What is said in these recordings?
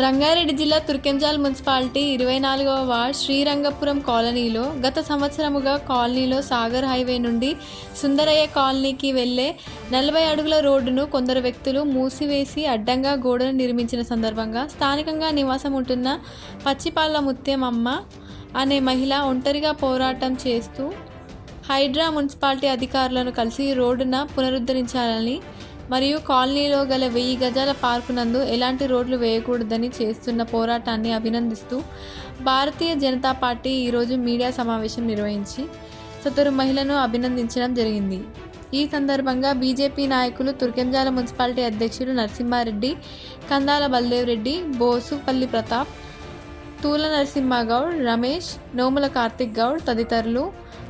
రంగారెడ్డి జిల్లా తుర్కెంజాల్ మున్సిపాలిటీ ఇరవై నాలుగవ వార్డ్ శ్రీరంగపురం కాలనీలో గత సంవత్సరముగా కాలనీలో సాగర్ హైవే నుండి సుందరయ్య కాలనీకి వెళ్ళే నలభై అడుగుల రోడ్డును కొందరు వ్యక్తులు మూసివేసి అడ్డంగా గోడను నిర్మించిన సందర్భంగా స్థానికంగా నివాసం ఉంటున్న పచ్చిపాల ముత్యమమ్మ అనే మహిళ ఒంటరిగా పోరాటం చేస్తూ హైడ్రా మున్సిపాలిటీ అధికారులను కలిసి రోడ్డున పునరుద్ధరించాలని మరియు కాలనీలో గల వెయ్యి గజాల పార్కు నందు ఎలాంటి రోడ్లు వేయకూడదని చేస్తున్న పోరాటాన్ని అభినందిస్తూ భారతీయ జనతా పార్టీ ఈరోజు మీడియా సమావేశం నిర్వహించి సతరు మహిళను అభినందించడం జరిగింది. ఈ సందర్భంగా బీజేపీ నాయకులు తుర్కెంజాల మున్సిపాలిటీ అధ్యక్షులు నరసింహారెడ్డి కందాల బల్దేవ్ రెడ్డి బోసుపల్లి ప్రతాప్ తూల నరసింహగౌడ్ రమేష్ నోముల కార్తిక్ గౌడ్ తదితరులు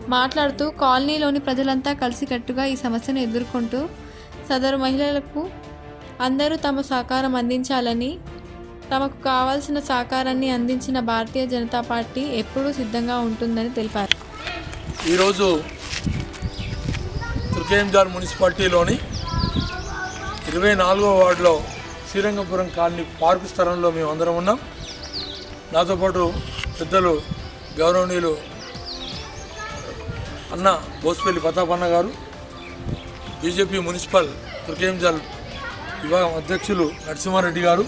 మాట్లాడుతూ కాలనీలోని ప్రజలంతా కలిసికట్టుగా ఈ సమస్యను ఎదుర్కొంటూ సదరు మహిళలకు అందరూ తమ సహకారం అందించాలని తమకు కావాల్సిన సహకారాన్ని అందించిన భారతీయ జనతా పార్టీ ఎప్పుడూ సిద్ధంగా ఉంటుందని తెలిపారు. ఈరోజు తుర్కేంజాల్ మున్సిపాలిటీలోని ఇరవై నాలుగో వార్డులో శ్రీరంగపురం కాలనీ పార్కు స్థలంలో మేము అందరం ఉన్నాం. నాతో పాటు పెద్దలు గౌరవనీయులు అన్న బోసుపల్లి ప్రతాపన్న గారు బీజేపీ మున్సిపల్ తుర్కేంజాల్ విభాగం అధ్యక్షులు నరసింహారెడ్డి గారు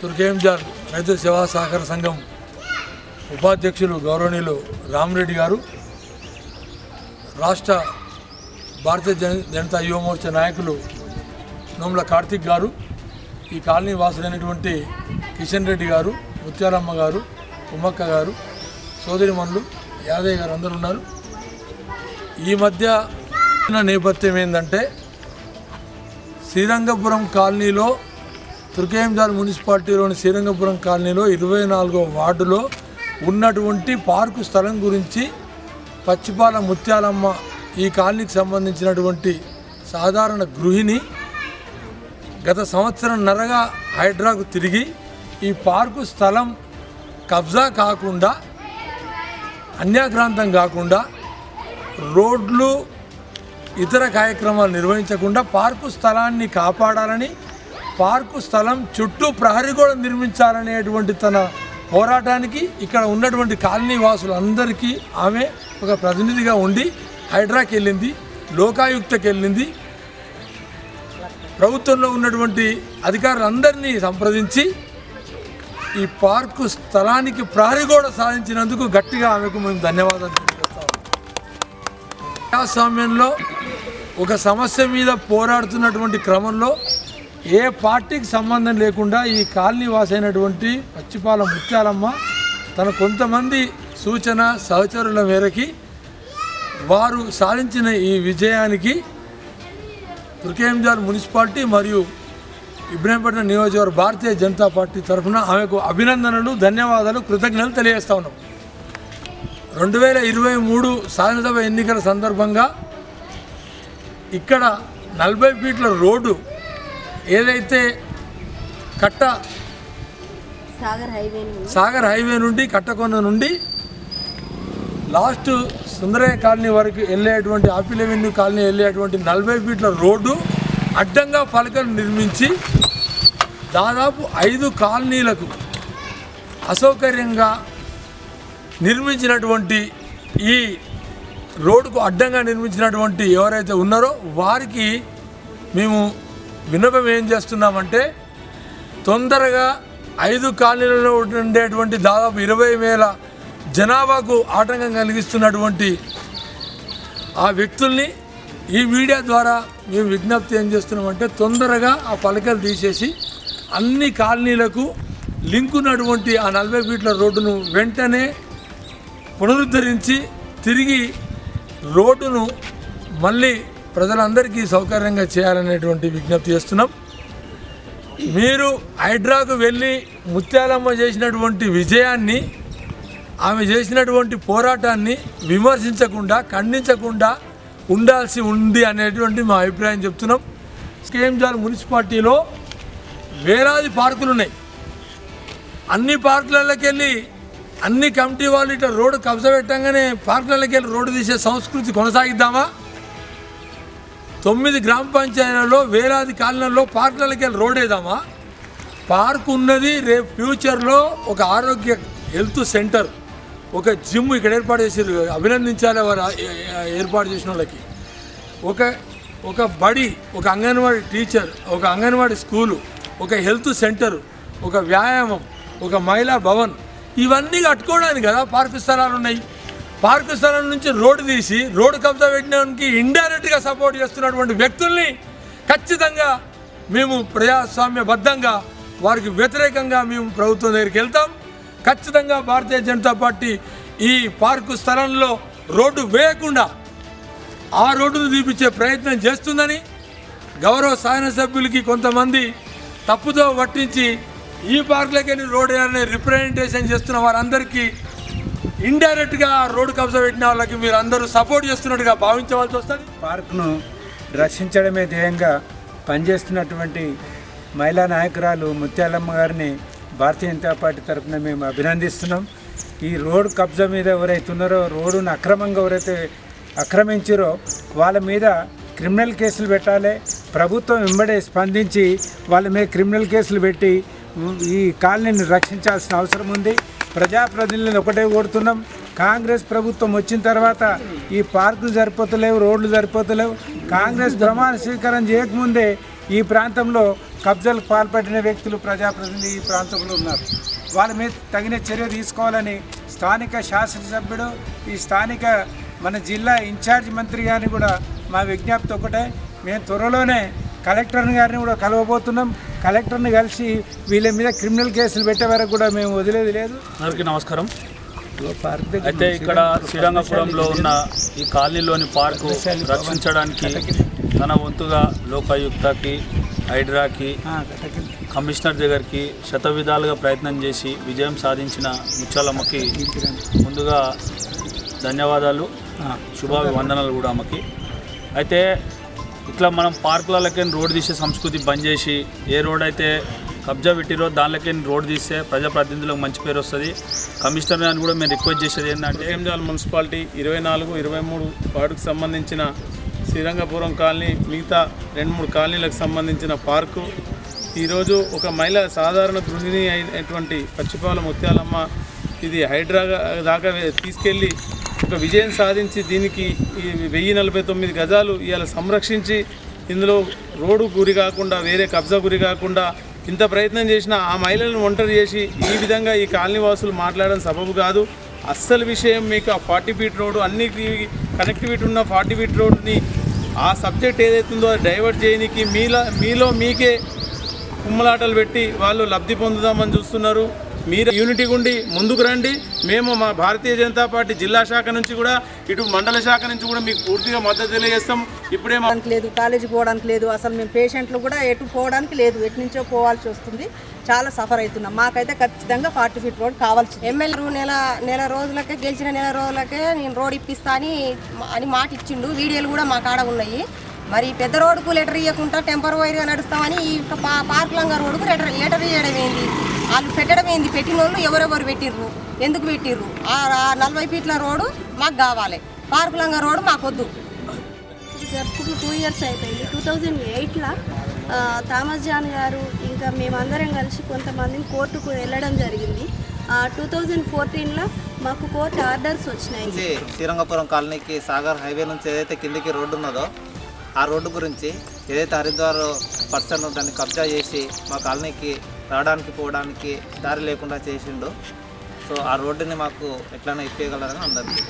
తుర్కేంజాల్ రైతు సేవా సహకార సంఘం ఉపాధ్యక్షులు గౌరవనీయులు రామరెడ్డి గారు రాష్ట్ర భారతీయ జన జనతా యువమోర్చా నాయకులు నోముల కార్తిక్ గారు ఈ కాలనీ వాసులైనటువంటి కిషన్ రెడ్డి గారు ముత్యాలమ్మ గారు ఉమ్మక్క గారు సోదరిమణులు యాదయ్య గారు అందరు ఉన్నారు. ఈ మధ్య నేపథ్యం ఏంటంటే శ్రీరంగపురం కాలనీలో తుర్కేంజాల్ మున్సిపాలిటీలోని శ్రీరంగపురం కాలనీలో ఇరవై నాలుగో వార్డులో ఉన్నటువంటి పార్కు స్థలం గురించి పచ్చిపాల ముత్యాలమ్మ ఈ కాలనీకి సంబంధించినటువంటి సాధారణ గృహిణి గత సంవత్సరం నరగా హైడ్రాకు తిరిగి ఈ పార్కు స్థలం కబ్జా కాకుండా అన్యాక్రాంతం కాకుండా రోడ్లు ఇతర కార్యక్రమాలు నిర్వహించకుండా పార్కు స్థలాన్ని కాపాడాలని పార్కు స్థలం చుట్టూ ప్రహరీ గోడ నిర్మించాలనేటువంటి తన పోరాటానికి ఇక్కడ ఉన్నటువంటి కాలనీ వాసులందరికీ ఆమె ఒక ప్రతినిధిగా ఉండి హైడ్రాకి వెళ్ళింది లోకాయుక్తకి వెళ్ళింది ప్రభుత్వంలో ఉన్నటువంటి అధికారులందరినీ సంప్రదించి ఈ పార్కు స్థలానికి ప్రహరీ గోడ సాధించినందుకు గట్టిగా ఆమెకు మేము ధన్యవాదాలు ప్రజాస్వామ్యంలో ఒక సమస్య మీద పోరాడుతున్నటువంటి క్రమంలో ఏ పార్టీకి సంబంధం లేకుండా ఈ కాలనీ వాసైనటువంటి పచ్చిపాల ముత్యాలమ్మ తన కొంతమంది సూచన సహచరుల మేరకి వారు సాధించిన ఈ విజయానికి తుర్కేంజార్ మున్సిపాలిటీ మరియు ఇబ్రాహీంపట్నం నియోజకవర్గ భారతీయ జనతా పార్టీ తరఫున ఆమెకు అభినందనలు ధన్యవాదాలు కృతజ్ఞతలు తెలియజేస్తా ఉన్నాం. రెండు వేల ఇరవై మూడు సాధనసభ ఎన్నికల సందర్భంగా ఇక్కడ నలభై ఫీట్ల రోడ్డు ఏదైతే కట్ట సాగర్ హైవే సాగర్ హైవే నుండి కట్టకొండ నుండి లాస్ట్ సుందరయ్య కాలనీ వరకు వెళ్ళేటువంటి ఆపిల్ అవెన్యూ కాలనీ వెళ్ళేటువంటి నలభై ఫీట్ల రోడ్డు అడ్డంగా పలకలు నిర్మించి దాదాపు ఐదు కాలనీలకు అసౌకర్యంగా నిర్మించినటువంటి ఈ రోడ్డుకు అడ్డంగా నిర్మించినటువంటి ఎవరైతే ఉన్నారో వారికి మేము విన్నపం ఏం చేస్తున్నామంటే తొందరగా ఐదు కాలనీలలో ఉండేటువంటి దాదాపు ఇరవై వేల జనాభాకు ఆటంకం కలిగిస్తున్నటువంటి ఆ వ్యక్తుల్ని ఈ మీడియా ద్వారా మేము విజ్ఞప్తి ఏం చేస్తున్నామంటే తొందరగా ఆ పలకలు తీసేసి అన్ని కాలనీలకు లింక్ ఉన్నటువంటి ఆ నలభై ఫీట్ల రోడ్డును వెంటనే పునరుద్ధరించి తిరిగి రోడ్డును మళ్ళీ ప్రజలందరికీ సౌకర్యంగా చేయాలనేటువంటి విజ్ఞప్తి చేస్తున్నాం. మీరు హైడ్రాకు వెళ్ళి ముత్యాలమ్మ చేసినటువంటి విజయాన్ని ఆమె చేసినటువంటి పోరాటాన్ని విమర్శించకుండా ఖండించకుండా ఉండాల్సి ఉంది అనేటువంటి మా అభిప్రాయం చెప్తున్నాం. స్కేమ్జాల్ మున్సిపాలిటీలో వేలాది పార్కులు ఉన్నాయి అన్ని పార్కులలోకి వెళ్ళి అన్ని కమిటీ వాళ్ళు ఇట్లా రోడ్డు కబ్జా పెట్టంగానే పార్కులకి వెళ్ళి రోడ్డు తీసే సంస్కృతి కొనసాగిద్దామా? తొమ్మిది గ్రామ పంచాయతీలలో వేలాది కాలనల్లో పార్కులకి వెళ్ళి రోడ్ వేద్దామా పార్క్ ఉన్నది రేపు ఫ్యూచర్లో ఒక ఆరోగ్య హెల్త్ సెంటర్ ఒక జిమ్ ఇక్కడ ఏర్పాటు చేసారు అభినందించాలి వారు ఏర్పాటు చేసిన వాళ్ళకి. ఒక ఒక బడి ఒక అంగన్వాడీ టీచర్ ఒక అంగన్వాడీ స్కూలు ఒక హెల్త్ సెంటర్ ఒక వ్యాయామం ఒక మహిళా భవన్ ఇవన్నీ కట్టుకోవడానికి కదా పార్కు స్థలాలు ఉన్నాయి. పార్కు స్థలం నుంచి రోడ్డు తీసి రోడ్డు కబ్జా పెట్టడానికి ఇండైరెక్ట్గా సపోర్ట్ చేస్తున్నటువంటి వ్యక్తుల్ని ఖచ్చితంగా మేము ప్రజాస్వామ్యబద్ధంగా వారికి వ్యతిరేకంగా మేము ప్రభుత్వం దగ్గరికి వెళ్తాం. ఖచ్చితంగా భారతీయ జనతా పార్టీ ఈ పార్కు స్థలంలో రోడ్డు వేయకుండా ఆ రోడ్డును తీపించే ప్రయత్నం చేస్తుందని గౌరవ సాయన సభ్యులకి కొంతమంది తప్పుతో పట్టించి ఈ పార్కులకెళ్ళి రోడ్డు వేయాలని రిప్రజెంటేషన్ చేస్తున్న వారందరికీ ఇండైరెక్ట్గా ఆ రోడ్డు కబ్జా పెట్టిన వాళ్ళకి మీరు అందరూ సపోర్ట్ చేస్తున్నట్టుగా భావించవలసి వస్తుంది. పార్క్ను రక్షించడమే ధ్యేయంగా పనిచేస్తున్నటువంటి మహిళా నాయకురాలు ముత్యాలమ్మ గారిని భారతీయ జనతా పార్టీ తరఫున మేము అభినందిస్తున్నాం. ఈ రోడ్డు కబ్జా మీద ఎవరైతే ఉన్నారో రోడ్డును అక్రమంగా ఎవరైతే ఆక్రమించారో వాళ్ళ మీద క్రిమినల్ కేసులు పెట్టాలి. ప్రభుత్వం వెంబడే స్పందించి వాళ్ళ మీద క్రిమినల్ కేసులు పెట్టి ఈ కాలనీని రక్షించాల్సిన అవసరం ఉంది. ప్రజాప్రతినిధులను ఒకటే కోరుతున్నాం. కాంగ్రెస్ ప్రభుత్వం వచ్చిన తర్వాత ఈ పార్కులు సరిపోతలేవు రోడ్లు సరిపోతలేవు. కాంగ్రెస్ ప్రమాణ స్వీకారం చేయకముందే ఈ ప్రాంతంలో కబ్జాలకు పాల్పడిన వ్యక్తులు ప్రజాప్రతినిధులు ఈ ప్రాంతంలో ఉన్నారు. వాళ్ళ మీద తగిన చర్య తీసుకోవాలని స్థానిక శాసనసభ్యుడు ఈ స్థానిక మన జిల్లా ఇన్ఛార్జ్ మంత్రి గారిని కూడా మా విజ్ఞప్తి ఒకటే. మేము త్వరలోనే కలెక్టర్ గారిని కూడా కలవబోతున్నాం. కలెక్టర్ని కలిసి వీళ్ళ మీద క్రిమినల్ కేసులు పెట్టే వరకు కూడా మేము వదిలేది లేదు. అందరికీ నమస్కారం. అయితే ఇక్కడ శ్రీరంగపురంలో ఉన్న ఈ కాలనీలోని పార్కు రక్షించడానికి తన వంతుగా లోకాయుక్తకి హైడ్రాకి. కమిషనర్ దగ్గరికి శత విధాలుగా ప్రయత్నం చేసి విజయం సాధించిన ముచ్చాలమ్మకి ముందుగా ధన్యవాదాలు. శుభాభివందనాలు కూడా అమ్మకి అయితే ఇట్లా మనం పార్కులకి రోడ్ తీసే సంస్కృతి బంద్ చేసి ఏ రోడ్ అయితే కబ్జా పెట్టిరో దానిలోకి రోడ్ తీస్తే ప్రజాప్రతినిధులకు మంచి పేరు వస్తుంది. కమిషనర్ గారిని కూడా మేము రిక్వెస్ట్ చేసేది ఏంటంటే ఏంజాల్ మున్సిపాలిటీ ఇరవై నాలుగు ఇరవై మూడు వార్డుకు సంబంధించిన శ్రీరంగపురం కాలనీ మిగతా రెండు మూడు కాలనీలకు సంబంధించిన పార్కు. ఈరోజు ఒక మహిళ సాధారణ గృహిణి అయినటువంటి పచ్చిపాల ముత్యాలమ్మ ఇది హైడ్రా దాకా తీసుకెళ్ళి ఒక విజయం సాధించి దీనికి ఈ వెయ్యి నలభై తొమ్మిది గజాలు ఇవాళ సంరక్షించి ఇందులో రోడ్డు గురి కాకుండా వేరే కబ్జా గురి కాకుండా ఇంత ప్రయత్నం చేసిన ఆ మహిళలను ఒంటరి చేసి ఈ విధంగా ఈ కాలనీ వాసులు మాట్లాడడం సబబు కాదు. అస్సలు విషయం మీకు ఆ ఫార్టీ ఫీట్ రోడ్డు అన్ని కనెక్టివిటీ ఉన్న ఫార్టీ ఫీట్ రోడ్డుని ఆ సబ్జెక్ట్ ఏదైతుందో అది డైవర్ట్ చేయడానికి మీలో మీలో మీకే కుమ్మలాటలు పెట్టి వాళ్ళు లబ్ధి పొందుదామని చూస్తున్నారు. మీరు యూనిటీ గుండి ముందుకు రండి. మేము మా భారతీయ జనతా పార్టీ జిల్లా శాఖ నుంచి కూడా ఇటు మండల శాఖ నుంచి కూడా మీకు పూర్తిగా మద్దతు తెలియజేస్తాం. ఇప్పుడే లేదు కాలేజీకి పోవడానికి లేదు. అసలు మేము పేషెంట్లు కూడా ఎటు పోవడానికి లేదు. ఎటు నుంచో పోవాల్సి వస్తుంది. చాలా సఫర్ అవుతున్నాం. మాకైతే ఖచ్చితంగా ఫార్టీ ఫీట్ రోడ్ కావాల్సింది. ఎమ్మెల్యే నెల నెల రోజులకే గెలిచిన నెల రోజులకే నేను రోడ్ ఇప్పిస్తా అని అని మాట ఇచ్చిండు. వీడియోలు కూడా మా కాడ ఉన్నాయి. మరి పెద్ద రోడ్డుకు లెటర్ ఇవ్వకుండా టెంపరవరీగా నడుస్తామని ఈ పా- పార్క్ లంగా రోడ్డుకు లెటర్ లెటర్ ఇవ్వడం ఏంది వాళ్ళు పెట్టడం ఏంది? పెట్టిన వాళ్ళు ఎవరెవరు పెట్టిర్రు? ఎందుకు పెట్టిర్రు? ఆ నలభై ఫీట్ల రోడ్డు మాకు కావాలి. పార్క్ లంగా రోడ్డు మాకొద్దు జరుపుకు టూ ఇయర్స్ అయిపోయింది. టూ థౌజండ్ ఎయిట్లో థామస్ జాన్ గారు ఇంకా మేమందరం కలిసి కొంతమందిని కోర్టుకు వెళ్ళడం జరిగింది. టూ థౌజండ్ ఫోర్టీన్లో మాకు కోర్టు ఆర్డర్స్ వచ్చినాయి. శ్రీరంగపురం కాలనీకి సాగర్ హైవే నుంచి ఏదైతే కిందికి రోడ్డు ఉన్నదో ఆ రోడ్డు గురించి ఏదైతే హరిద్వార్ పర్సన్ దాన్ని కబ్జా చేసి మా కాలనీకి రావడానికి పోవడానికి దారి లేకుండా చేసిండు. సో ఆ రోడ్డుని మాకు ఎట్లైనా ఇప్పగలరని అందరికీ